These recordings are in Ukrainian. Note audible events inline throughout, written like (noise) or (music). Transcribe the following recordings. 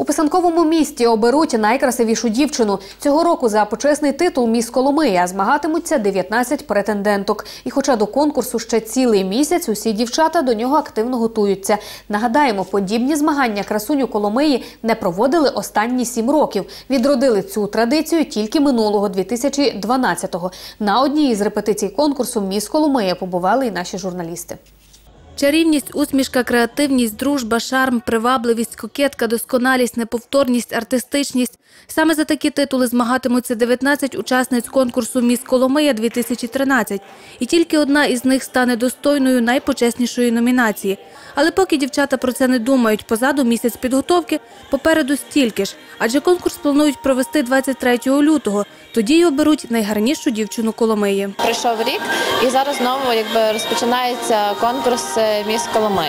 У писанковому місті оберуть найкрасивішу дівчину. Цього року за почесний титул міс Коломия змагатимуться 19 претенденток. І хоча до конкурсу ще цілий місяць, усі дівчата до нього активно готуються. Нагадаємо, подібні змагання красуню Коломиї не проводили останні сім років. Відродили цю традицію тільки минулого 2012-го. На одній із репетицій конкурсу міс Коломия побували і наші журналісти. Чарівність, усмішка, креативність, дружба, шарм, привабливість, кокетка, досконалість, неповторність, артистичність. Саме за такі титули змагатимуться 19 учасниць конкурсу «Міс Коломия 2013. І тільки одна із них стане достойною найпочеснішої номінації. Але поки дівчата про це не думають, позаду місяць підготовки, попереду стільки ж. Адже конкурс планують провести 23 лютого. Тоді й оберуть найгарнішу дівчину Коломиї. Пройшов рік, і зараз знову якби розпочинається конкурс е, Коломи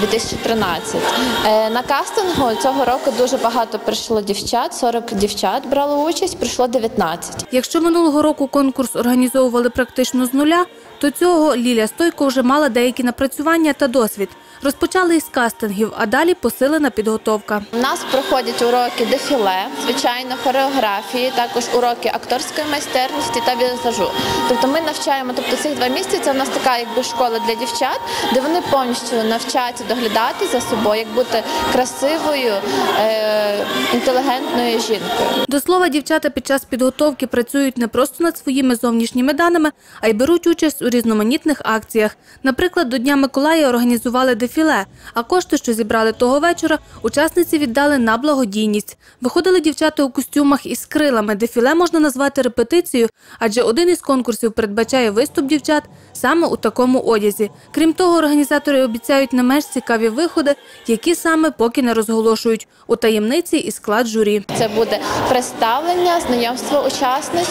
2013. Е, На кастингу цього року дуже багато прийшло дівчат, 40 дівчат брало участь, прийшло 19. Якщо минулого року конкурс організовували практично з нуля, то цього Лілія Стойко вже мала деякі напрацювання та досвід. Розпочали із кастингів, а далі посилена підготовка. У нас проходять уроки дефіле, звичайно, хореографії, також уроки акторської майстерності та візажу. Тобто ми навчаємо, тобто цих два місяці це у нас така якби школа для дівчат, де вони повністю навчаються доглядати за собою, як бути красивою, е- інтелігентною жінкою. До слова, дівчата під час підготовки працюють не просто над своїми зовнішніми даними, а й беруть участь у різноманітних акціях. Наприклад, до Дня Миколая організували дефіле, а кошти, що зібрали того вечора, учасниці віддали на благодійність. Виходили дівчата у костюмах із крилами. Дефіле можна назвати репетицією, адже один із конкурсів передбачає виступ дівчат саме у такому одязі. Крім того, організатори обіцяють не менш цікаві виходи, які саме поки не розголошують у таємниці і склад журі. Це буде представлення, знайомство учасниць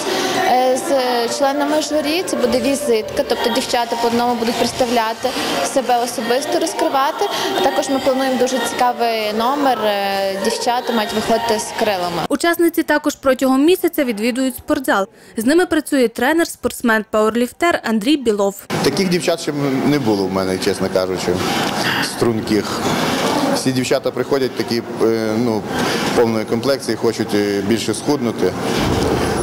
е, з членами журі. Це буде візитка, тобто дівчата по одному будуть представляти себе особисто, розкривати. А також ми плануємо дуже цікавий номер. е, Дівчата мають виходити з крилами. Учасниці також протягом місяця відвідують спортзал. З ними працює тренер, спортсмен, пауерліфтер Андрій Білов. Таких дівчат ще не було в мене, чесно кажучи, струнких. Всі дівчата приходять такі е, ну, повної комплекції, хочуть е, більше схуднути.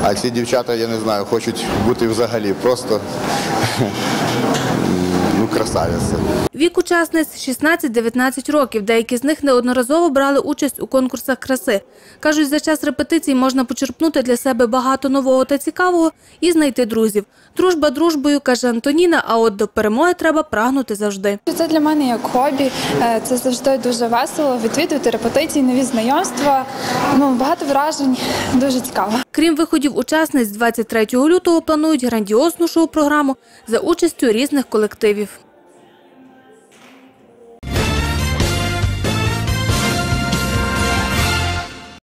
А ці дівчата, я не знаю, хочуть бути взагалі просто (laughs) ну, красавиці. Вік учасниць 16-19 років. Деякі з них неодноразово брали участь у конкурсах краси. Кажуть, за час репетицій можна почерпнути для себе багато нового та цікавого і знайти друзів. Дружба дружбою, каже Антоніна, а от до перемоги треба прагнути завжди. Це для мене як хобі. Е, Це завжди дуже весело. Відвідувати репетиції, нові знайомства. Ну багато вражень, дуже цікаво. Крім виходів учасниць, 23 лютого планують грандіозну шоу-програму за участю різних колективів.